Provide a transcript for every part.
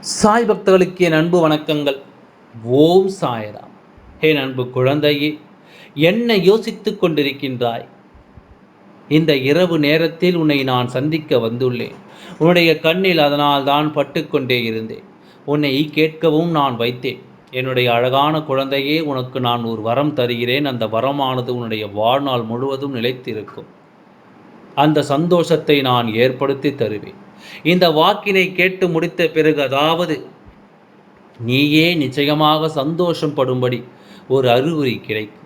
சாய் பக்தர்களுக்கு என் அன்பு வணக்கங்கள். ஓம் சாயராம். என் அன்பு குழந்தையே என்ன யோசித்து கொண்டிருக்கின்றாய்? இந்த இரவு நேரத்தில் உன்னை நான் சந்திக்க வந்துள்ளேன். உன்னுடைய கண்ணில் அதனால் தான் பட்டுக்கொண்டே இருந்தேன். உன்னை கேட்கவும் நான் வைத்தேன். என்னுடைய அழகான குழந்தையே உனக்கு நான் ஒரு வரம் தருகிறேன். அந்த வரமானது உன்னுடைய வாழ்நாள் முழுவதும் நிலைத்திருக்கும். அந்த சந்தோஷத்தை நான் ஏற்படுத்தி தருவேன். இந்த வாக்கினை கேட்டு முடித்த பிறகு அதாவது நீயே நிச்சயமாக சந்தோஷம் படும்படி ஒரு அறிகுறி கிடைக்கும்.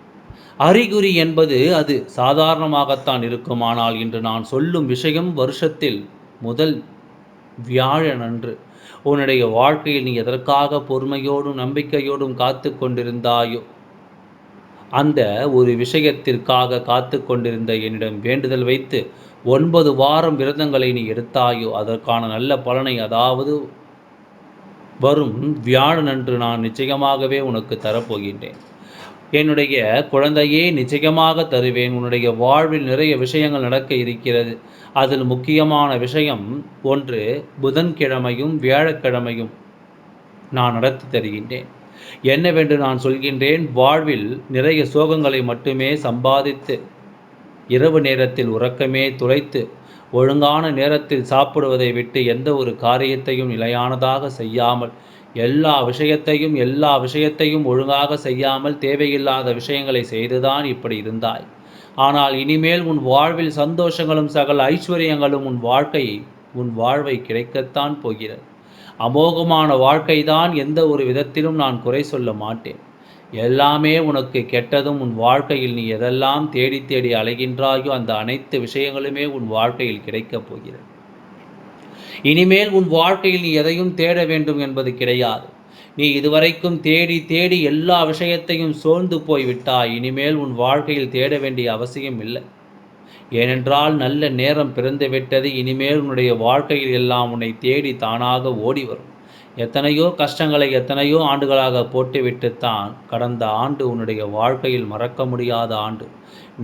அறிகுறி என்பது அது சாதாரணமாகத்தான் இருக்கும் ஆனால் இன்று நான் சொல்லும் விஷயம் வருஷத்தில் முதல் வியாழன் அன்று. உன்னுடைய வாழ்க்கையில் நீ எதற்காக பொறுமையோடும் நம்பிக்கையோடும் காத்து கொண்டிருந்தாயோ அந்த ஒரு விஷயத்திற்காக காத்து கொண்டிருந்த என்னிடம் வேண்டுதல் வைத்து ஒன்பது வாரம் விரதங்களை நீ எடுத்தாயோ அதற்கான நல்ல பலனை அதாவது வரும் வியாழன் அன்று நான் நிச்சயமாகவே உனக்கு தரப்போகின்றேன். என்னுடைய குழந்தையே நிச்சயமாக தருவேன். உன்னுடைய வாழ்வில் நிறைய விஷயங்கள் நடக்க இருக்கிறது. அதில் முக்கியமான விஷயம் ஒன்று புதன்கிழமையும் வியாழக்கிழமையும் நான் நடத்தி தருகின்றேன். என்னவென்று நான் சொல்கின்றேன்? வாழ்வில் நிறைய சோகங்களை மட்டுமே சம்பாதித்து இரவு நேரத்தில் உறக்கமே துளைத்து ஒழுங்கான நேரத்தில் சாப்பிடுவதை விட்டு எந்த ஒரு காரியத்தையும் நிலையானதாக செய்யாமல் எல்லா விஷயத்தையும் எல்லா விஷயத்தையும் ஒழுங்காக செய்யாமல் தேவையில்லாத விஷயங்களை செய்துதான் இப்படி இருந்தாய். ஆனால் இனிமேல் உன் வாழ்வில் சந்தோஷங்களும் சகல ஐஸ்வர்யங்களும் உன் வாழ்க்கையை உன் வாழ்வை கிடைக்கத்தான் போகிறது. அமோகமான வாழ்க்கைதான் எந்த ஒரு விதத்திலும் நான் குறை சொல்ல மாட்டேன். எல்லாமே உனக்கு கெட்டதும் உன் வாழ்க்கையில் நீ எதெல்லாம் தேடி தேடி அலைகின்றாயோ அந்த அனைத்து விஷயங்களுமே உன் வாழ்க்கையில் கிடைக்கப் போகிறது. இனிமேல் உன் வாழ்க்கையில் நீ எதையும் தேட வேண்டும் என்பது கிடையாது. நீ இதுவரைக்கும் தேடி தேடி எல்லா விஷயத்தையும் சோர்ந்து போய்விட்டாய். இனிமேல் உன் வாழ்க்கையில் தேட வேண்டிய அவசியம் இல்லை. ஏனென்றால் நல்ல நேரம் பிறந்துவிட்டது. இனிமேல் உன்னுடைய வாழ்க்கையில் எல்லாம் உன்னை தேடி தானாக ஓடி வரும். எத்தனையோ கஷ்டங்களை எத்தனையோ ஆண்டுகளாக போட்டுவிட்டுத்தான் கடந்த ஆண்டு உன்னுடைய வாழ்க்கையில் மறக்க முடியாத ஆண்டு.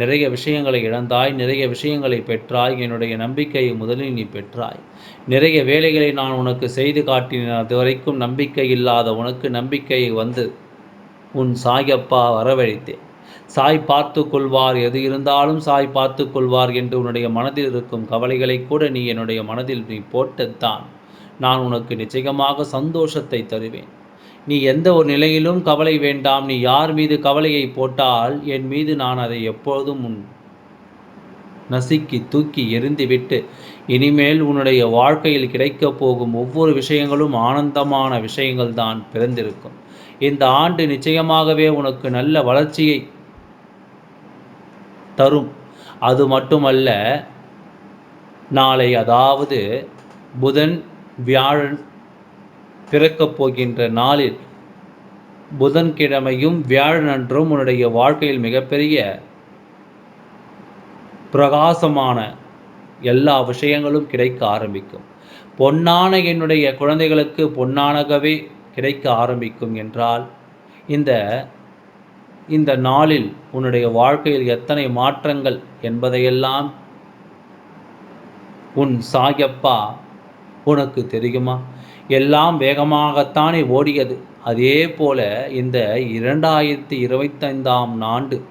நிறைய விஷயங்களை இழந்தாய் நிறைய விஷயங்களை பெற்றாய் என்னுடைய நம்பிக்கையை முதலில் நீ பெற்றாய். நிறைய வேலைகளை நான் உனக்கு செய்து காட்டினேன் அதுவரைக்கும் நம்பிக்கை இல்லாத உனக்கு நம்பிக்கையை வந்து உன் சாயப்பா வரவழைத்தேன். சாய் பார்த்து கொள்வார் எது இருந்தாலும் சாய் பார்த்து கொள்வார் என்று உன்னுடைய மனதில் இருக்கும் கவலைகளை கூட நீ என்னுடைய மனதில் நீ போட்டுத்தான். நான் உனக்கு நிச்சயமாக சந்தோஷத்தை தருவேன். நீ எந்த ஒரு நிலையிலும் கவலை வேண்டாம். நீ யார் மீது கவலையை போட்டால் என் மீது நான் அதை எப்பொழுதும் உன் நசுக்கி தூக்கி எரிந்துவிட்டு இனிமேல் உன்னுடைய வாழ்க்கையில் கிடைக்கப் போகும் ஒவ்வொரு விஷயங்களும் ஆனந்தமான விஷயங்கள் தான் பிறந்திருக்கும். இந்த ஆண்டு நிச்சயமாகவே உனக்கு நல்ல வளர்ச்சியை தரும். அது மட்டுமல்ல நாளை அதாவது புதன் வியாழன் பிறக்கப் போகின்ற நாளில் புதன்கிழமையும் வியாழனன்றும் உன்னுடைய வாழ்க்கையில் மிகப்பெரிய பிரகாசமான எல்லா விஷயங்களும் கிடைக்க ஆரம்பிக்கும். பொன்னான என்னுடைய குழந்தைகளுக்கு பொன்னானகவே கிடைக்க ஆரம்பிக்கும் என்றால் இந்த இந்த நாளில் உன்னுடைய வாழ்க்கையில் எத்தனை மாற்றங்கள் என்பதையெல்லாம் உன் சாயப்பா உனக்கு தெரியுமா? எல்லாம் வேகமாகத்தானே ஓடியது. அதே போல இந்த இரண்டாயிரத்தி இருபத்தைந்தாம் ஆண்டு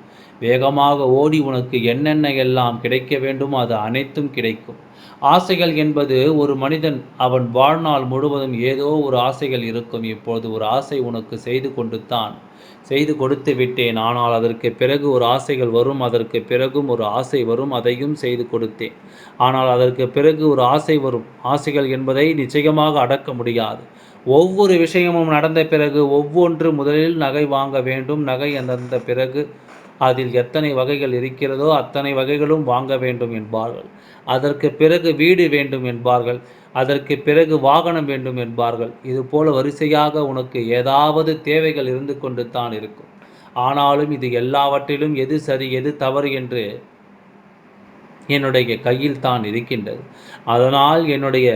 வேகமாக ஓடி உனக்கு என்னென்ன எல்லாம் கிடைக்க வேண்டுமோ அது அனைத்தும் கிடைக்கும். ஆசைகள் என்பது ஒரு மனிதன் அவன் வாழ்நாள் முழுவதும் ஏதோ ஒரு ஆசைகள் இருக்கும். இப்பொழுது ஒரு ஆசை உனக்கு செய்து கொண்டு தான் செய்து கொடுத்து விட்டேன். ஆனால் அதற்கு பிறகு ஒரு ஆசைகள் வரும். அதற்கு பிறகும் ஒரு ஆசை வரும். அதையும் செய்து கொடுத்தேன். ஆனால் அதற்கு பிறகு ஒரு ஆசை வரும். ஆசைகள் என்பதை நிச்சயமாக அடக்க முடியாது. ஒவ்வொரு விஷயமும் நடந்த பிறகு ஒவ்வொன்று முதலில் நகை வாங்க வேண்டும். நகை அந்தந்த பிறகு அதில் எத்தனை வகைகள் இருக்கிறதோ அத்தனை வகைகளும் வாங்க வேண்டும் என்பார்கள். அதற்கு பிறகு வீடு வேண்டும் என்பார்கள். அதற்கு பிறகு வாகனம் வேண்டும் என்பார்கள். இது போல வரிசையாக உனக்கு ஏதாவது தேவைகள் இருந்து கொண்டு தான் இருக்கும். ஆனாலும் இது எல்லாவற்றிலும் எது சரி எது தவறு என்று என்னுடைய கையில் தான் இருக்கின்றது. அதனால் என்னுடைய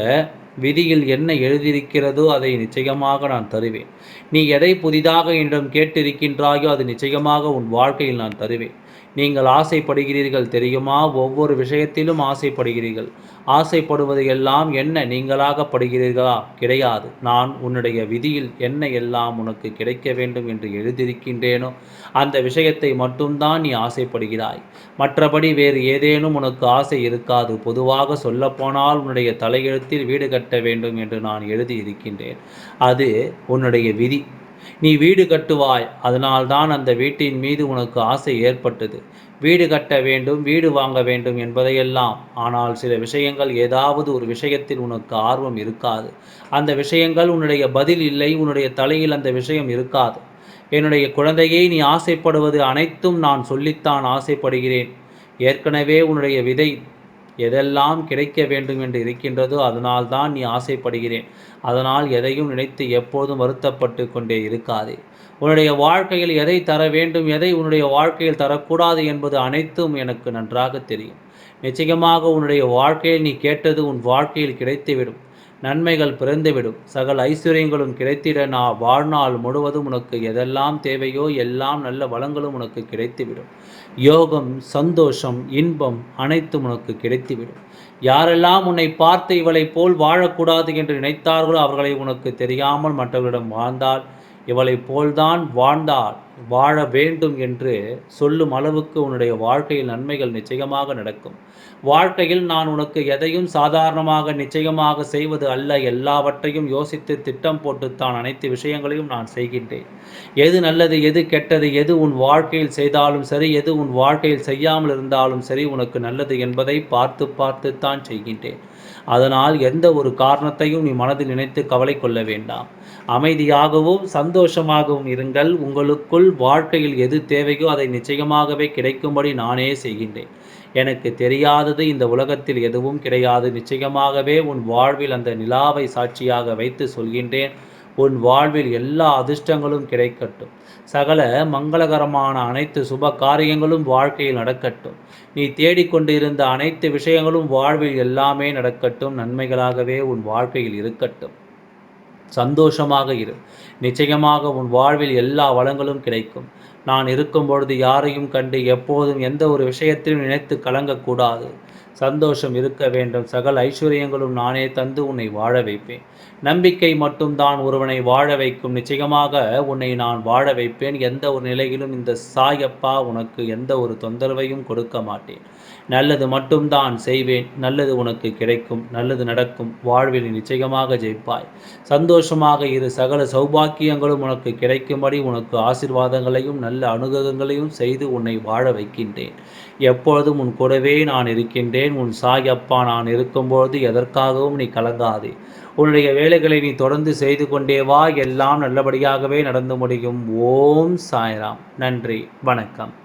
விதியில் என்ன எழுதியிருக்கிறதோ அதை நிச்சயமாக நான் தருவேன். நீ எதை புதிதாக என்னிடம் கேட்டிருக்கின்றாயோ அது நிச்சயமாக உன் வாழ்க்கையில் நான் தருவேன். நீங்கள் ஆசைப்படுகிறீர்கள் தெரியுமா? ஒவ்வொரு விஷயத்திலும் ஆசைப்படுகிறீர்கள். ஆசைப்படுவது எல்லாம் என்ன நீங்களாக படுகிறீர்களா? கிடையாது. நான் உன்னுடைய விதியில் என்ன எல்லாம் உனக்கு கிடைக்க வேண்டும் என்று எழுதியிருக்கின்றேனோ அந்த விஷயத்தை மட்டும்தான் நீ ஆசைப்படுகிறாய். மற்றபடி வேறு ஏதேனும் உனக்கு ஆசை இருக்காது. பொதுவாக சொல்லப்போனால் உன்னுடைய தலையெழுத்தில் வீடு கட்ட வேண்டும் என்று நான் எழுதியிருக்கின்றேன். அது உன்னுடைய விதி. நீ வீடு கட்டுவாய். அதனால்தான் அந்த வீட்டின் மீது உனக்கு ஆசை ஏற்பட்டது. வீடு கட்ட வேண்டும் வீடு வாங்க வேண்டும் என்பதையெல்லாம். ஆனால் சில விஷயங்கள் ஏதாவது ஒரு விஷயத்தில் உனக்கு ஆர்வம் இருக்காது. அந்த விஷயங்கள் உன்னுடைய பதில் இல்லை உன்னுடைய தலையில் அந்த விஷயம் இருக்காது. என்னுடைய குழந்தையை நீ ஆசைப்படுவது அனைத்தும் நான் சொல்லித்தான் ஆசைப்படுகிறேன். ஏற்கனவே உன்னுடைய விதை எதெல்லாம் கிடைக்க வேண்டும் என்று இருக்கின்றதோ அதனால் தான் நீ ஆசைப்படுகிறேன். அதனால் எதையும் நினைத்து எப்போதும் வருத்தப்பட்டு கொண்டே இருக்காதே. உன்னுடைய வாழ்க்கையில் எதை தர வேண்டும் எதை உன்னுடைய வாழ்க்கையில் தரக்கூடாது என்பது அனைத்தும் எனக்கு நன்றாக தெரியும். நிச்சயமாக உன்னுடைய வாழ்க்கையில் நீ கேட்டது உன் வாழ்க்கையில் கிடைத்துவிடும். நன்மைகள் பிறந்துவிடும். சகல ஐஸ்வர்யங்களும் கிடைத்திட நான் வாழ்நாள் முழுவதும் உனக்கு எதெல்லாம் தேவையோ எல்லாம் நல்ல வளங்களும் உனக்கு கிடைத்துவிடும். யோகம் சந்தோஷம் இன்பம் அனைத்தும் உனக்கு கிடைத்துவிடும். யாரெல்லாம் உன்னை பார்த்து இவளைப் போல் வாழக்கூடாது என்று நினைத்தார்களோ அவர்களை உனக்கு தெரியாமல் மற்றவர்களிடம் வாழ்ந்தால் இவளைப் போல்தான் வாழ்ந்தால் வாழ வேண்டும் என்று சொல்லும் அளவுக்கு உன்னுடைய வாழ்க்கையில் நன்மைகள் நிச்சயமாக நடக்கும். வாழ்க்கையில் நான் உனக்கு எதையும் சாதாரணமாக நிச்சயமாக செய்வது அல்ல. எல்லாவற்றையும் யோசித்து திட்டம் போட்டுத்தான் அனைத்து விஷயங்களையும் நான் செய்கின்றேன். எது நல்லது எது கெட்டது எது உன் வாழ்க்கையில் செய்தாலும் சரி எது உன் வாழ்க்கையில் செய்யாமல் இருந்தாலும் சரி உனக்கு நல்லது என்பதை பார்த்து பார்த்துத்தான் செய்கின்றேன். அதனால் எந்த ஒரு காரணத்தையும் நீ மனதில் நினைத்து கவலை கொள்ள வேண்டாம். அமைதியாகவும் சந்தோஷமாகவும் இருங்கள். உங்களுக்குள் வாழ்க்கையில் எது தேவையோ அதை நிச்சயமாகவே கிடைக்கும்படி நானே செய்கின்றேன். எனக்கு தெரியாதது இந்த உலகத்தில் எதுவும் கிடையாது. நிச்சயமாகவே உன் வாழ்வில் அந்த நிலாவை சாட்சியாக வைத்து சொல்கின்றேன். உன் வாழ்வில் எல்லா அதிர்ஷ்டங்களும் கிடைக்கட்டும். சகல மங்களகரமான அனைத்து சுப காரியங்களும் வாழ்க்கையில் நடக்கட்டும். நீ தேடிக்கொண்டிருந்த அனைத்து விஷயங்களும் வாழ்வில் எல்லாமே நடக்கட்டும். நன்மைகளாகவே உன் வாழ்க்கையில் இருக்கட்டும். சந்தோஷமாக இரு. நிச்சயமாக உன் வாழ்வில் எல்லா வளங்களும் கிடைக்கும். நான் இருக்கும் பொழுது யாரையும் கண்டு எப்போதும் எந்த ஒரு விஷயத்திலும் நினைத்து கலங்கக்கூடாது. சந்தோஷம் இருக்க வேண்டும். சகல ஐஸ்வர்யங்களும் நானே தந்து உன்னை வாழ வைப்பேன். நம்பிக்கை மட்டும்தான் ஒருவனை வாழ வைக்கும். நிச்சயமாக உன்னை நான் வாழ வைப்பேன். எந்த ஒரு நிலையிலும் இந்த சாயப்பா உனக்கு எந்த ஒரு தொந்தரவையும் கொடுக்க மாட்டேன். நல்லது மட்டும்தான் செய்வேன். நல்லது உனக்கு கிடைக்கும். நல்லது நடக்கும். வாழ்வில் நிச்சயமாக ஜெயிப்பாய். சந்தோஷமாக இரு. சகல சௌபாக்கியங்களும் உனக்கு கிடைக்கும்படி உனக்கு ஆசிர்வாதங்களையும் நல்ல அனுகிரகங்களையும் செய்து உன்னை வாழ வைக்கின்றேன். எப்பொழுதும் உன் கூடவே நான் இருக்கின்றேன். உன் சாயப்பா நான் இருக்கும்பொழுது எதற்காகவும் நீ கலங்காதே. உன்னுடைய வேலைகளை நீ தொடர்ந்து செய்து கொண்டே வா. எல்லாம் நல்லபடியாகவே நடந்து முடியும். ஓம் சாய்ராம். நன்றி. வணக்கம்.